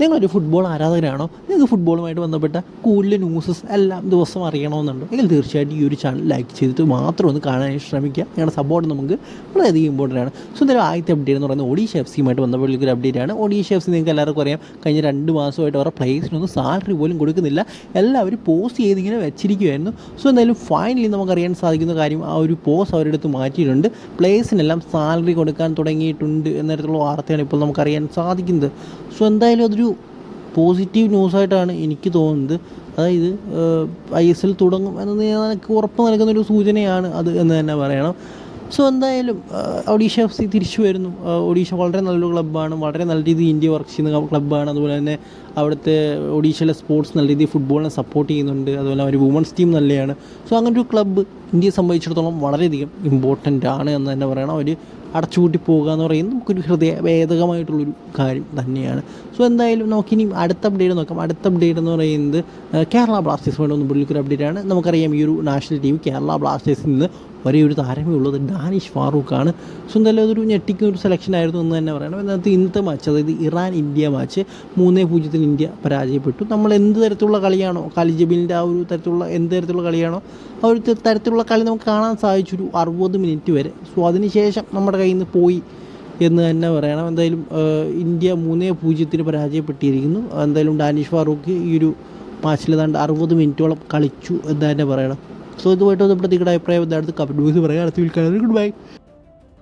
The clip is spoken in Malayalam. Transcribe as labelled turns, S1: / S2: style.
S1: നിങ്ങളൊരു ഫുട്ബോൾ ആരാധകരാണോ നിങ്ങൾക്ക് ഫുട്ബോളുമായിട്ട് ബന്ധപ്പെട്ട കൂടുതൽ ന്യൂസസ് എല്ലാം ദിവസം അറിയണമെന്നുണ്ടോ. എങ്കിൽ തീർച്ചയായിട്ടും ഈ ഒരു ചാനൽ ലൈക്ക് ചെയ്തിട്ട് മാത്രം ഒന്ന് കാണാൻ ശ്രമിക്കുക. ഞങ്ങളുടെ സപ്പോർട്ട് നമുക്ക് വളരെയധികം ഇമ്പോർട്ടന്റ് ആണ്. സോ എന്തായാലും ആദ്യത്തെ അപ്ഡേറ്റ് എന്ന് പറയുന്നത് ഒഡീഷ എഫ് സിയുമായിട്ട് ബന്ധപ്പെട്ട ഒരു അപ്ഡേറ്റ് ആണ്. ഒഡീഷ എഫ് സി നിങ്ങൾക്ക് എല്ലാവർക്കും അറിയാം. കഴിഞ്ഞ രണ്ട് മാസമായിട്ട് അവരുടെ പ്ലേസിനൊന്നും സാലറി പോലും കൊടുക്കുന്നില്ല. എല്ലാവരും പോസ്റ്റ് ചെയ്തിങ്ങനെ വെച്ചിരിക്കുമായിരുന്നു സോ എന്തായാലും ഫൈനലി നമുക്കറിയാൻ സാധിക്കുന്ന കാര്യം ആ ഒരു പോസ് അവരുടെ അടുത്ത് മാറ്റിയിട്ടുണ്ട്. പ്ലേസിനെല്ലാം സാലറി കൊടുക്കാൻ തുടങ്ങിയിട്ടുണ്ട് എന്ന തരത്തിലുള്ള വാർത്തയാണ് ഇപ്പോൾ നമുക്കറിയാൻ സാധിക്കുന്നത്. സോ എന്തായാലും അതൊരു പോസിറ്റീവ് ന്യൂസായിട്ടാണ് എനിക്ക് തോന്നുന്നത്. അതായത് ഐ എസ് എൽ തുടങ്ങും എന്ന് എനിക്ക് ഉറപ്പ് നൽകുന്നൊരു സൂചനയാണ് അത് എന്ന് തന്നെ പറയണം. സോ എന്തായാലും ഒഡീഷ എഫ് സി തിരിച്ചു വരുന്നു. ഒഡീഷ വളരെ നല്ലൊരു ക്ലബ്ബാണ്. വളരെ നല്ല രീതിയിൽ ഇന്ത്യ വർക്ക് ചെയ്യുന്ന ക്ലബ്ബാണ്. അതുപോലെ തന്നെ അവിടുത്തെ ഒഡീഷയിലെ സ്പോർട്സ് നല്ല രീതിയിൽ ഫുട്ബോളിനെ സപ്പോർട്ട് ചെയ്യുന്നുണ്ട്. അതുപോലെ അവർ വുമൺസ് ടീം നല്ലതാണ് സോ അങ്ങനെ ഒരു ക്ലബ്ബ് ഇന്ത്യയെ സംബന്ധിച്ചിടത്തോളം വളരെയധികം ഇമ്പോർട്ടന്റ് ആണ് എന്ന് തന്നെ പറയണം. അവർ അടച്ചുപൂട്ടി പോകുക എന്ന് പറയുന്നത് നമുക്കൊരു ഹൃദയ ഭേദകമായിട്ടുള്ളൊരു കാര്യം തന്നെയാണ്. സോ എന്തായാലും നമുക്കിനി അടുത്ത അപ്ഡേറ്റ് നോക്കാം. അടുത്ത അപ്ഡേറ്റ് എന്ന് പറയുന്നത് കേരള ബ്ലാസ്റ്റേഴ്സ് ഒന്ന് പുള്ളിക്കൊരു അപ്ഡേറ്റ് ആണ്. നമുക്കറിയാം ഈ ഒരു നാഷണൽ ടീം കേരള ബ്ലാസ്റ്റേഴ്സിൽ നിന്ന് ഒരേ ഒരു താരമേ ഉള്ളത് ഡാനിഷ് ഫാറൂഖാണ്. സോ എന്തായാലും അതൊരു ഞെട്ടിക്കുന്ന ഒരു സെലക്ഷൻ ആയിരുന്നു എന്ന് തന്നെ പറയണം. അതിനകത്ത് ഇന്നത്തെ മാച്ച് അതായത് ഇറാൻ ഇന്ത്യ മാച്ച് മൂന്നേ പൂജ്യത്തിന് ഇന്ത്യ പരാജയപ്പെട്ടു. നമ്മൾ എന്ത് തരത്തിലുള്ള കളിയാണോ കാലിജബിലിന്റെ ആ ഒരു തരത്തിലുള്ള എന്ത് തരത്തിലുള്ള കളിയാണോ ആ ഒരു തരത്തിലുള്ള കളി നമുക്ക് കാണാൻ സാധിച്ചു ഒരു അറുപത് മിനിറ്റ് വരെ. സോ അതിനുശേഷം നമ്മുടെ കയ്യിൽ നിന്ന് പോയി എന്ന് തന്നെ പറയണം. എന്തായാലും ഇന്ത്യ മൂന്നേ പൂജ്യത്തിന് പരാജയപ്പെട്ടിരിക്കുന്നു. എന്തായാലും ഡാനിഷ് ഫാറൂഖ് ഈ ഒരു മാച്ചിൽ ഏതാണ്ട് അറുപത് മിനിറ്റോളം കളിച്ചു എന്ന് തന്നെ പറയണം. സോ ഇതുമായിട്ട് ബന്ധപ്പെട്ട് നിങ്ങളുടെ അഭിപ്രായം എന്താണെന്ന് കമന്റ് ബോക്സിൽ പറയാം. അടുത്ത വിൽക്കാൻ ഗുഡ് ബൈ